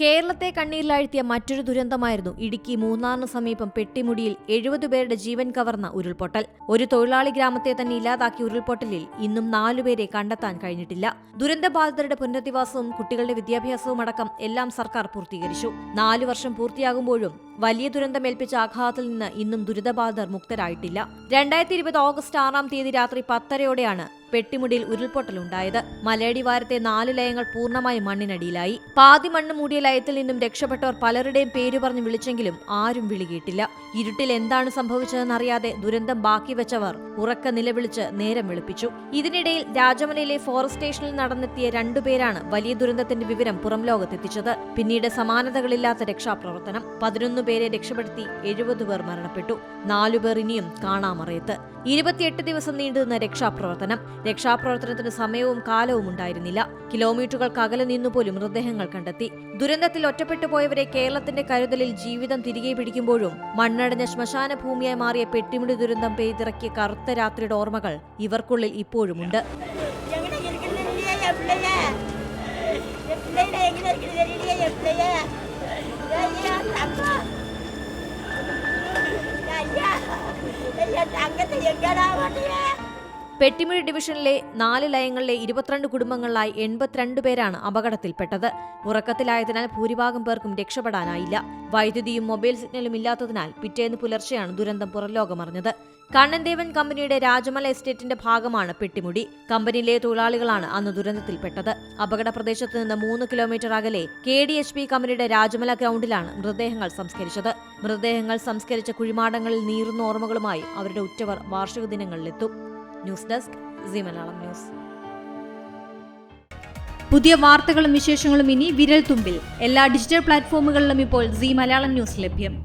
കേരളത്തെ കണ്ണീരിലാഴ്ത്തിയ മറ്റൊരു ദുരന്തമായിരുന്നു ഇടുക്കി മൂന്നാറിന് സമീപം പെട്ടിമുടിയിൽ എഴുപത് പേരുടെ ജീവൻ കവർന്ന ഉരുൾപൊട്ടൽ. ഒരു തൊഴിലാളി ഗ്രാമത്തെ തന്നെ ഇല്ലാതാക്കിയ ഉരുൾപൊട്ടലിൽ ഇന്നും നാലുപേരെ കണ്ടെത്താൻ കഴിഞ്ഞിട്ടില്ല. ദുരന്തബാധിതരുടെ പുനരധിവാസവും കുട്ടികളുടെ വിദ്യാഭ്യാസവും അടക്കം എല്ലാം സർക്കാർ പൂർത്തീകരിച്ചു. നാലു വർഷം പൂർത്തിയാകുമ്പോഴും വലിയ ദുരന്തമേൽപ്പിച്ച ആഘാതത്തിൽ നിന്ന് ഇന്നും ദുരിതബാധിതർ മുക്തരായിട്ടില്ല. രണ്ടായിരത്തി ഇരുപത് ഓഗസ്റ്റ് ആറാം തീയതി രാത്രി പത്തരയോടെയാണ് പെട്ടിമുടിയിൽ ഉരുൾപൊട്ടലുണ്ടായത്. മലയടിവാരത്തെ നാല് ലയങ്ങൾ പൂർണമായും മണ്ണിനടിയിലായി. പാതി മണ്ണ് മൂടിയ ലയത്തിൽ നിന്നും രക്ഷപ്പെട്ടവർ പലരുടെയും പേര് പറഞ്ഞ് വിളിച്ചെങ്കിലും ആരും വിളികിയിട്ടില്ല ഇരുട്ടിൽ എന്താണ് സംഭവിച്ചതെന്നറിയാതെ ദുരന്തം ബാക്കി വെച്ചവർ ഉറക്ക നിലവിളിച്ച് നേരം വെളുപ്പിച്ചു. ഇതിനിടയിൽ രാജമലയിലെ ഫോറസ്റ്റ് സ്റ്റേഷനിൽ നടന്നെത്തിയ രണ്ടുപേരാണ് വലിയ ദുരന്തത്തിന്റെ വിവരം പുറം ലോകത്തെത്തിച്ചത്. പിന്നീട് സമാനതകളില്ലാത്ത രക്ഷാപ്രവർത്തനം. പതിനൊന്ന് പേരെ രക്ഷപ്പെടുത്തി എഴുപത് പേർ മരണപ്പെട്ടു നാലുപേർ ഇനിയും കാണാമറയത്ത് ഇരുപത്തിയെട്ട് ദിവസം നീണ്ടുനിന്ന രക്ഷാപ്രവർത്തനം രക്ഷാപ്രവർത്തനത്തിന് സമയവും കാലവും ഉണ്ടായിരുന്നില്ല കിലോമീറ്ററുകൾക്കകലെ നിന്നുപോലും മൃതദേഹങ്ങൾ കണ്ടെത്തി ദുരന്തത്തിൽ ഒറ്റപ്പെട്ടു പോയവരെ കേരളത്തിന്റെ കരുതലിൽ ജീവിതം തിരികെ പിടിക്കുമ്പോഴും മണ്ണടഞ്ഞ ശ്മശാന ഭൂമിയായി മാറിയ പെട്ടിമുടി ദുരന്തം പെയ്തിറക്കിയ കറുത്ത രാത്രിയുടെ ഓർമ്മകൾ ഇവർക്കുള്ളിൽ ഇപ്പോഴുമുണ്ട് എപ്പിള്ളയെ എപ്പിള്ളയെ പെട്ടിമുഴി ഡിവിഷനിലെ നാല് ലയങ്ങളിലെ ഇരുപത്തിരണ്ട് കുടുംബങ്ങളിലായി എൺപത്തിരണ്ട് പേരാണ് അപകടത്തിൽപ്പെട്ടത്. ഉറക്കത്തിലായതിനാൽ ഭൂരിഭാഗം പേർക്കും രക്ഷപ്പെടാനായില്ല. വൈദ്യുതിയും മൊബൈൽ സിഗ്നലും ഇല്ലാത്തതിനാൽ പിറ്റേന്ന് പുലർച്ചെയാണ് ദുരന്തം പുറംലോകമറിഞ്ഞത് കണ്ണൻദേവൻ കമ്പനിയുടെ രാജമല എസ്റ്റേറ്റിന്റെ ഭാഗമാണ് പെട്ടിമുടി. കമ്പനിയിലെ തൊഴിലാളികളാണ് അന്ന് ദുരന്തത്തിൽപ്പെട്ടത്. അപകട പ്രദേശത്ത് നിന്ന് മൂന്ന് കിലോമീറ്റർ അകലെ കെ ഡി എച്ച് പി കമ്പനിയുടെ രാജമല ഗ്രൗണ്ടിലാണ് മൃതദേഹങ്ങൾ സംസ്കരിച്ചത്. മൃതദേഹങ്ങൾ സംസ്കരിച്ച കുഴിമാടങ്ങളിൽ നീറുന്ന ഓർമ്മകളുമായി അവരുടെ ഉറ്റവർ വാർഷിക ദിനങ്ങളിലെത്തും. News desk Zee Malayalam news. പുതിയ വാർത്തകളും വിശേഷങ്ങളും ഇനി വിരൽ തുമ്പിൽ എല്ലാ ഡിജിറ്റൽ പ്ലാറ്റ്ഫോമുകളിലും ഇപ്പോൾ സി മലയാളം ന്യൂസ് ലഭ്യം.